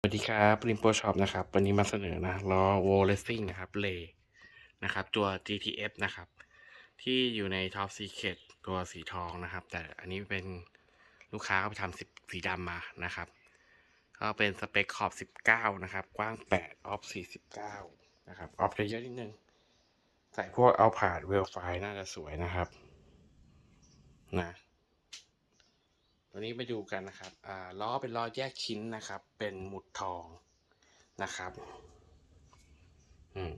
สวัสดีครับริมโปรช็อปนะครับ วันนี้มาเสนอนะล้อโวเลสซิ่งนะครับเลนะครับ ตัว GTF นะครับ ที่อยู่ใน Top Secret ตัวสีทองนะครับ แต่อันนี้เป็นลูกค้าเขาไปทำสีสีดำมานะครับ ก็เป็นสเปคขอบ 19 นะครับ กว้าง 8 ออฟ 49 นะครับ ออฟจะเยอะนิดนึง ใส่พวกเอาผาดเวลไฟน่าจะสวยนะครับ นะ ตัวนี้ไปดูกันนะครับอ่าล้อเป็นล้อแยกชิ้นนะครับ เป็นหมุดทองนะครับ อืม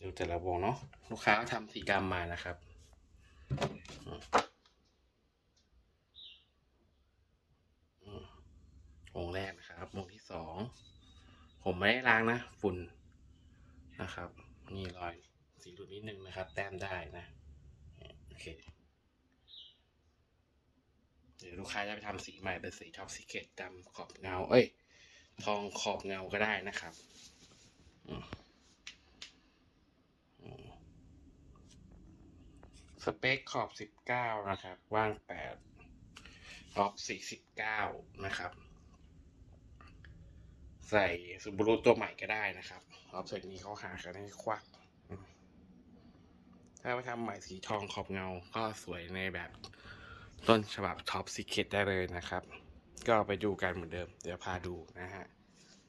ดูแต่ละวงเนาะลูกค้าทำสีดำมานะครับอือืมวงแรกนะครับวงที่สองผมไม่ได้ล้างนะฝุ่นนะครับนี่รอยสีหลุดนิดนึงนะครับ แต้มได้นะ โอเค หรือลูกค้าจะไปทำสีใหม่เป็นสีท็อปซิเกตดำขอบเงา เอ้ย ทองขอบเงาก็ได้นะครับสเปคขอบสิบเก้านะครับ ว่างแปดออฟสี่สิบเก้านะครับ ใส่ซูบูรุตัวใหม่ก็ได้นะครับออฟเซตนี้เขาหากันให้ควัก ถ้าไปทำใหม่สีทองขอบเงาก็สวยในแบบ ต้นฉบับท็อปซิเคตได้เลยนะครับ ก็ไปดูกันเหมือนเดิม เดี๋ยวพาดูนะฮะ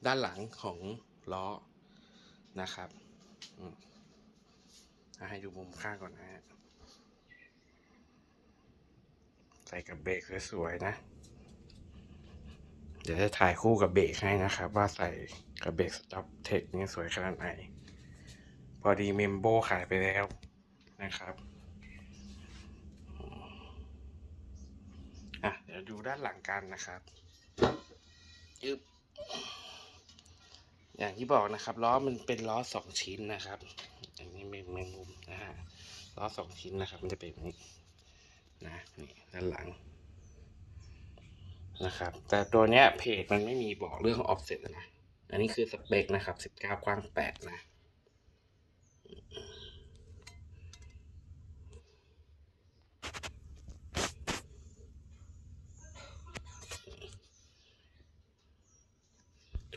ด้านหลังของล้อนะครับอืมอะให้ดูมุมข้างก่อนนะฮะ ใส่กับเบรกสวยๆนะ เดี๋ยวจะถ่ายคู่กับเบรกให้นะครับ ว่าใส่กับเบรกสต็อปเทคนี่สวยขนาดไหน พอดีเมมโบขายไปแล้วนะครับ อะเดี๋ยวดูด้านหลังกันนะครับยึบอย่างที่บอกนะครับล้อมันเป็นล้อสองชิ้นนะครับ อันนี้เป็นแมงมุมนะฮะล้อสองชิ้นนะครับ มันจะเป็นแบบนี้นะนี่ด้านหลังนะครับ แต่ตัวเนี้ยเพจมันไม่มีบอกเรื่องของ offset นะ อันนี้คือสเปคนะครับ 19 กว้าง 8 นะ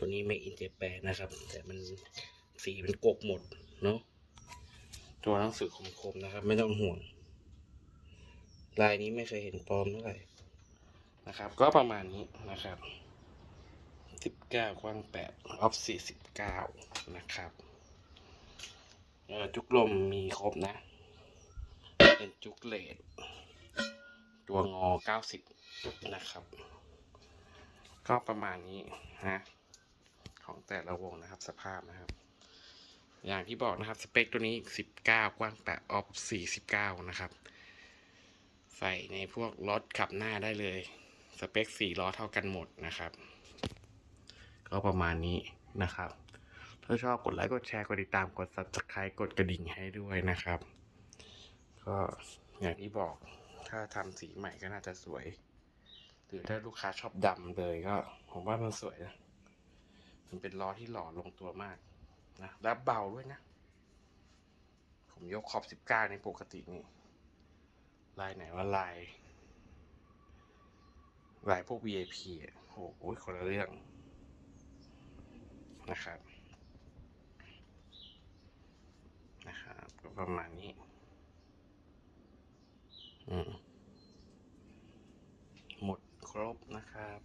ตัวนี้ไม่อินเจแปนนะครับ แต่มันสีมันกกหมดเนาะตัวหนังสือคมๆนะครับ ไม่ต้องห่วง ลายนี้ไม่เคยเห็นปลอมเท่าไหร่นะครับ ก็ประมาณนี้นะครับสิบเก้ากว้างแปดออฟสี่สิบเก้านะครับเออจุกลมมีครบนะ เป็นจุกเลดตัวงอเก้าสิบนะครับ ก็ประมาณนี้นะ แต่ละวงนะครับ สภาพนะครับ อย่างที่บอกนะครับ สเปคตัวนี้ 19 กว้าง 8 ออฟ 49 นะครับ ใส่ในพวกรถขับหน้าได้เลย สเปค 4 ล้อเท่ากันหมดนะครับ ก็ประมาณนี้นะครับ ถ้าชอบกดไลค์ กดแชร์ กดติดตาม กด subscribe กดกระดิ่งให้ด้วยนะครับ ก็อย่างที่บอก ถ้าทำสีใหม่ก็น่าจะสวยหรือถ้าลูกค้าชอบดำเลยก็ ผมว่ามันสวยนะ มันเป็นล้อที่หล่อลงตัวมากนะและเบาด้วยนะ ผมยกขอบสิบเก้าในปกตินี่ ลายไหนว่าลายลายพวก VIP อะโอ้โหคนละเรื่องนะครับนะครับก็ประมาณนี้อืมหมดครบนะครับ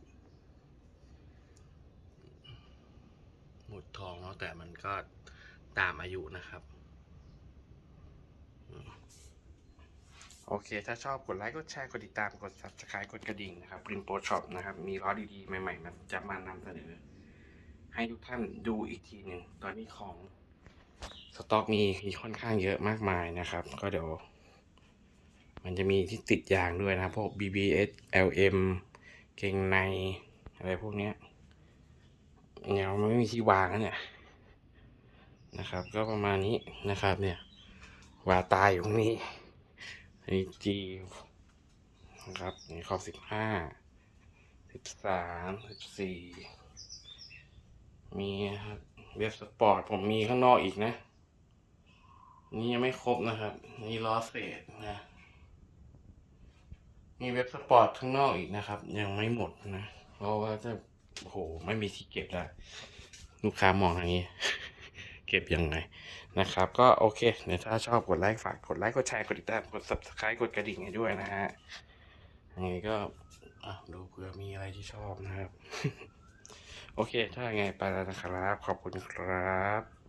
หมุ ดทองเนาะแต่มันก็ตามอายุนะครับ โอเค ถ้าชอบกดไลค์ กดแชร์ กดติดตาม กด subscribe กดกระดิ่งนะครับ Green Pro Shop นะครับ มีล้อดีๆ ใหม่ๆมันจะมานำเสนอ ให้ทุกท่านดูอีกทีหนึ่ง ตอนนี้ของสต็อกมีมีค่อนข้างเยอะมากมายนะครับ ก็เดี๋ยว มันจะมีที่ติดยางด้วยนะครับพวก BBS LM เกงในอะไรพวกเนี้ย เงามันไม่มีที่วางนะเนี่ยนะครับ ก็ประมาณนี้นะครับ เนี่ยวาตายอยู่ตรงนี้อันนี้จีนะครับนี่ขอบสิบห้าสิบสามสิบสี่มีครับเวฟสปอร์ตผมมีข้างนอกอีกนะ นี่ยังไม่ครบนะครับ นี่ล้อเศษนะมีเว็บสปอร์ตข้างนอกอีกนะครับ ยังไม่หมดนะ เพราะว่าจะ โอ้โห ไม่มีที่เก็บแล้วลูกค้ามองอย่างนี้ เก็บยังไงนะครับ ก็โอเคเดี๋ยวถ้าชอบกดไลค์ฝากกดไลค์กดแชร์กดติดตามกด subscribe กดกระดิ่งให้ด้วยนะฮะยังไงก็ดูเผื่อมีอะไรที่ชอบนะครับ โอเค ถ้าไงไปแล้วนะครับ ขอบคุณครับ